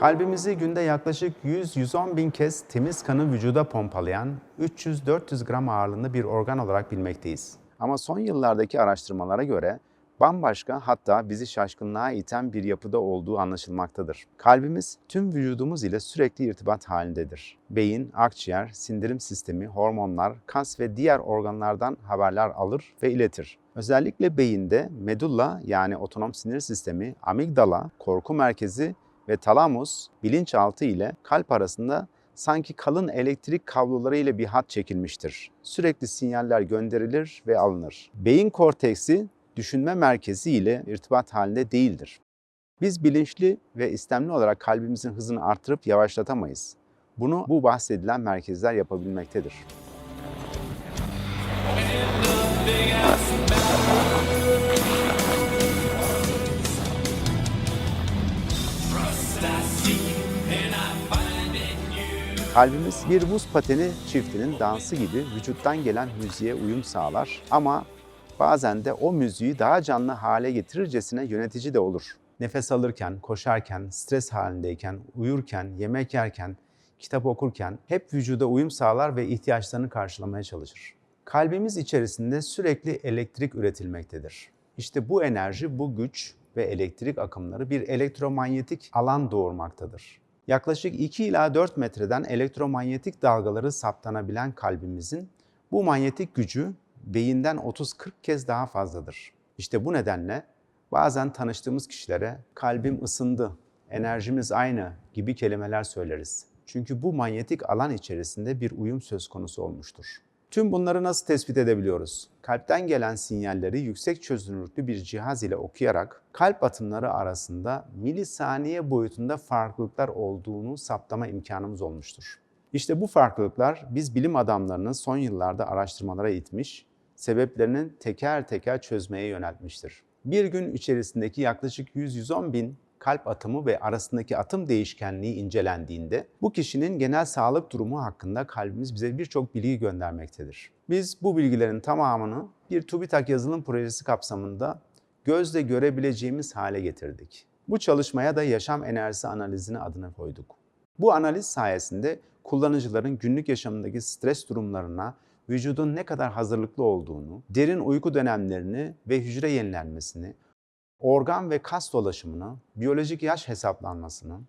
Kalbimizi günde yaklaşık 100-110 bin kez temiz kanı vücuda pompalayan 300-400 gram ağırlığında bir organ olarak bilmekteyiz. Ama son yıllardaki araştırmalara göre bambaşka hatta bizi şaşkınlığa iten bir yapıda olduğu anlaşılmaktadır. Kalbimiz tüm vücudumuz ile sürekli irtibat halindedir. Beyin, akciğer, sindirim sistemi, hormonlar, kas ve diğer organlardan haberler alır ve iletir. Özellikle beyinde medulla yani otonom sinir sistemi, amigdala, korku merkezi ve talamus bilinçaltı ile kalp arasında sanki kalın elektrik kabloları ile bir hat çekilmiştir. Sürekli sinyaller gönderilir ve alınır. Beyin korteksi düşünme merkezi ile irtibat halinde değildir. Biz bilinçli ve istemli olarak kalbimizin hızını artırıp yavaşlatamayız. Bunu bu bahsedilen merkezler yapabilmektedir. Kalbimiz bir buz pateni çiftinin dansı gibi vücuttan gelen müziğe uyum sağlar ama bazen de o müziği daha canlı hale getirircesine yönetici de olur. Nefes alırken, koşarken, stres halindeyken, uyurken, yemek yerken, kitap okurken hep vücuda uyum sağlar ve ihtiyaçlarını karşılamaya çalışır. Kalbimiz içerisinde sürekli elektrik üretilmektedir. İşte bu enerji, bu güç ve elektrik akımları bir elektromanyetik alan doğurmaktadır. Yaklaşık 2 ila 4 metreden elektromanyetik dalgaları saptanabilen kalbimizin bu manyetik gücü beyinden 30-40 kez daha fazladır. İşte bu nedenle bazen tanıştığımız kişilere kalbim ısındı, enerjimiz aynı gibi kelimeler söyleriz. Çünkü bu manyetik alan içerisinde bir uyum söz konusu olmuştur. Tüm bunları nasıl tespit edebiliyoruz? Kalpten gelen sinyalleri yüksek çözünürlüklü bir cihaz ile okuyarak kalp atımları arasında milisaniye boyutunda farklılıklar olduğunu saptama imkanımız olmuştur. İşte bu farklılıklar biz bilim adamlarının son yıllarda araştırmalara itmiş, sebeplerinin teker teker çözmeye yöneltmiştir. Bir gün içerisindeki yaklaşık 100-110 bin kalp atımı ve arasındaki atım değişkenliği incelendiğinde bu kişinin genel sağlık durumu hakkında kalbimiz bize birçok bilgi göndermektedir. Biz bu bilgilerin tamamını bir TÜBİTAK yazılım projesi kapsamında gözle görebileceğimiz hale getirdik. Bu çalışmaya da yaşam enerjisi analizini adını koyduk. Bu analiz sayesinde kullanıcıların günlük yaşamındaki stres durumlarına vücudun ne kadar hazırlıklı olduğunu, derin uyku dönemlerini ve hücre yenilenmesini, organ ve kas dolaşımını, biyolojik yaş hesaplanmasını,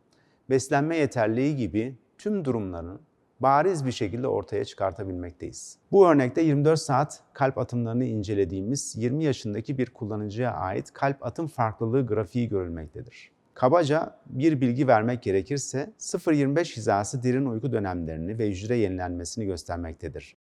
beslenme yeterliği gibi tüm durumları bariz bir şekilde ortaya çıkartabilmekteyiz. Bu örnekte 24 saat kalp atımlarını incelediğimiz 20 yaşındaki bir kullanıcıya ait kalp atım farklılığı grafiği görülmektedir. Kabaca bir bilgi vermek gerekirse 0-25 hizası derin uyku dönemlerini ve hücre yenilenmesini göstermektedir.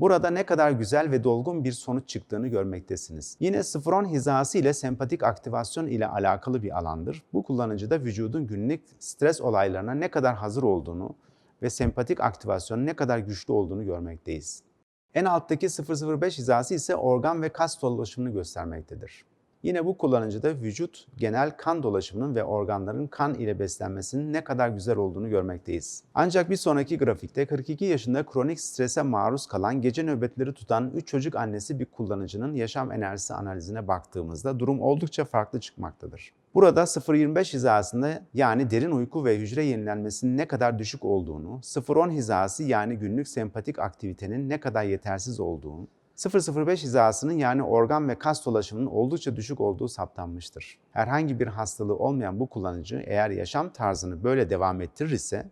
Burada ne kadar güzel ve dolgun bir sonuç çıktığını görmektesiniz. Yine 0-10 hizası ile sempatik aktivasyon ile alakalı bir alandır. Bu kullanıcıda vücudun günlük stres olaylarına ne kadar hazır olduğunu ve sempatik aktivasyonun ne kadar güçlü olduğunu görmekteyiz. En alttaki 005 hizası ise organ ve kas dolaşımını göstermektedir. Yine bu kullanıcıda vücut genel kan dolaşımının ve organların kan ile beslenmesinin ne kadar güzel olduğunu görmekteyiz. Ancak bir sonraki grafikte 42 yaşında kronik strese maruz kalan gece nöbetleri tutan 3 çocuk annesi bir kullanıcının yaşam enerjisi analizine baktığımızda durum oldukça farklı çıkmaktadır. Burada 0.25 hizasında yani derin uyku ve hücre yenilenmesinin ne kadar düşük olduğunu, 0.10 hizası yani günlük sempatik aktivitenin ne kadar yetersiz olduğunu, 0.05 hizasının yani organ ve kas dolaşımının oldukça düşük olduğu saptanmıştır. Herhangi bir hastalığı olmayan bu kullanıcı eğer yaşam tarzını böyle devam ettirirse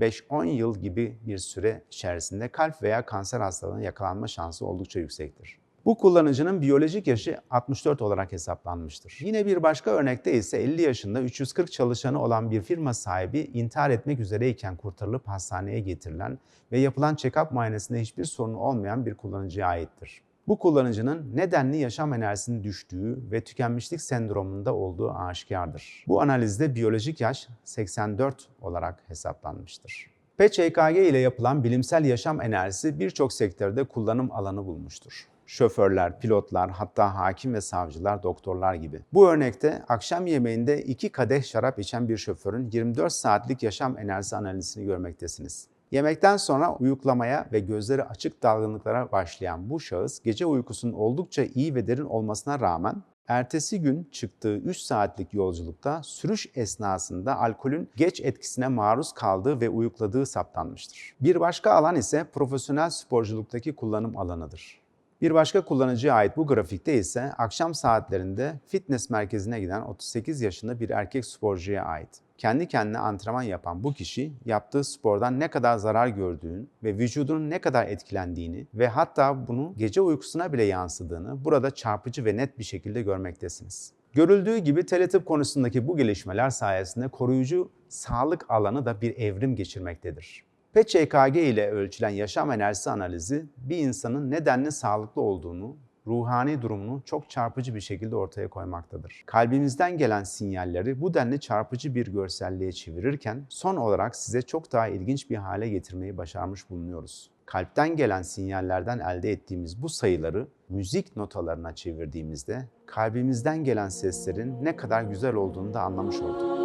5-10 yıl gibi bir süre içerisinde kalp veya kanser hastalığına yakalanma şansı oldukça yüksektir. Bu kullanıcının biyolojik yaşı 64 olarak hesaplanmıştır. Yine bir başka örnekte ise 50 yaşında 340 çalışanı olan bir firma sahibi intihar etmek üzereyken kurtarılıp hastaneye getirilen ve yapılan check-up muayenesinde hiçbir sorunu olmayan bir kullanıcıya aittir. Bu kullanıcının nedenli yaşam enerjisinin düştüğü ve tükenmişlik sendromunda olduğu aşikardır. Bu analizde biyolojik yaş 84 olarak hesaplanmıştır. PET-EKG ile yapılan bilimsel yaşam enerjisi birçok sektörde kullanım alanı bulmuştur şoförler, pilotlar, hatta hakim ve savcılar, doktorlar gibi. Bu örnekte akşam yemeğinde iki kadeh şarap içen bir şoförün 24 saatlik yaşam enerjisi analizini görmektesiniz. Yemekten sonra uyuklamaya ve gözleri açık dalgınlıklara başlayan bu şahıs gece uykusunun oldukça iyi ve derin olmasına rağmen Ertesi gün çıktığı 3 saatlik yolculukta sürüş esnasında alkolün geç etkisine maruz kaldığı ve uyukladığı saptanmıştır. Bir başka alan ise profesyonel sporculuktaki kullanım alanıdır. Bir başka kullanıcıya ait bu grafikte ise akşam saatlerinde fitness merkezine giden 38 yaşında bir erkek sporcuya ait. Kendi kendine antrenman yapan bu kişi yaptığı spordan ne kadar zarar gördüğünü ve vücudunun ne kadar etkilendiğini ve hatta bunu gece uykusuna bile yansıdığını burada çarpıcı ve net bir şekilde görmektesiniz. Görüldüğü gibi teletıp konusundaki bu gelişmeler sayesinde koruyucu sağlık alanı da bir evrim geçirmektedir. PET-CKG ile ölçülen yaşam enerjisi analizi bir insanın nedenli sağlıklı olduğunu, ruhani durumunu çok çarpıcı bir şekilde ortaya koymaktadır. Kalbimizden gelen sinyalleri bu denli çarpıcı bir görselliğe çevirirken son olarak size çok daha ilginç bir hale getirmeyi başarmış bulunuyoruz. Kalpten gelen sinyallerden elde ettiğimiz bu sayıları müzik notalarına çevirdiğimizde kalbimizden gelen seslerin ne kadar güzel olduğunu da anlamış olduk.